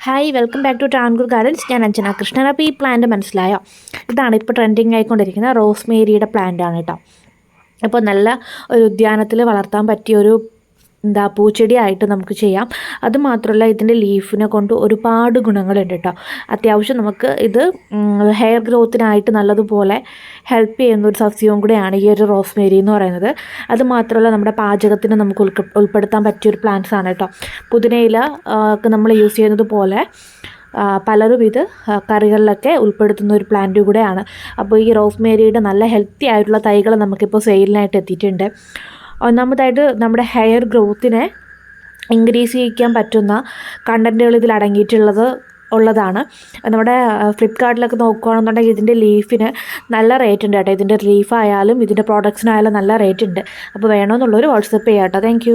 Hi welcome back to Travancore gardens ഞാൻ അഞ്ജന കൃഷ്ണൻ. അപ്പോൾ ഈ പ്ലാന്റ് മനസ്സിലായോ? ഇതാണ് ഇപ്പോൾ ട്രെൻഡിങ് ആയിക്കൊണ്ടിരിക്കുന്ന റോസ്മേരിയുടെ പ്ലാന്റ് ആണ് കേട്ടോ അപ്പോൾ നല്ല ഒരു ഉദ്യാനത്തിൽ വളർത്താൻ പറ്റിയ ഒരു എന്താ പൂച്ചെടിയായിട്ട് നമുക്ക് ചെയ്യാം. അതുമാത്രമല്ല ഇതിന്റെ ലീഫിനെ കൊണ്ട് ഒരുപാട് ഗുണങ്ങളുണ്ട് കേട്ടോ അത്യാവശ്യം നമുക്ക് ഇത് ഹെയർ ഗ്രോത്തിനായിട്ട് നല്ലതുപോലെ ഹെൽപ്പ് ചെയ്യുന്ന ഒരു സസ്യവും കൂടെയാണ് ഈ ഒരു റോസ്മേരി എന്ന് പറയുന്നത്. അതുമാത്രമല്ല നമ്മുടെ പാചകത്തിന് നമുക്ക് ഉൾപ്പെടുത്താൻ പറ്റിയൊരു പ്ലാന്റ്സ് ആണ് കേട്ടോ പുതിനയില ഒക്കെ നമ്മൾ യൂസ് ചെയ്യുന്നത് പോലെ പലരും ഇത് കറികളിലൊക്കെ ഉൾപ്പെടുത്തുന്ന ഒരു പ്ലാന്റ് കൂടെയാണ്. അപ്പോൾ ഈ റോസ്മേരിയുടെ നല്ല ഹെൽത്തി ആയിട്ടുള്ള തൈകൾ നമുക്കിപ്പോൾ സെയിലിനായിട്ട് എത്തിയിട്ടുണ്ട്. ഒന്നാമതായിട്ട് നമ്മുടെ ഹെയർ ഗ്രോത്തിനെ ഇൻക്രീസ് ചെയ്യിക്കാൻ പറ്റുന്ന കണ്ടന്റുകൾ ഇതിൽ അടങ്ങിയിട്ടുള്ളത് ഉള്ളതാണ്. നമ്മുടെ ഫ്ലിപ്കാർട്ടിലൊക്കെ നോക്കുകയാണെന്നുണ്ടെങ്കിൽ ഇതിന്റെ ലീഫിന് നല്ല റേറ്റ് ഉണ്ട് കേട്ടോ. ഇതിന്റെ ലീഫായാലും ഇതിന്റെ പ്രോഡക്ട്സിനായാലും നല്ല റേറ്റ് ഉണ്ട്. അപ്പോൾ വേണമെന്നുള്ളവർ വാട്സപ്പ് ചെയ്യാം കേട്ടോ. താങ്ക്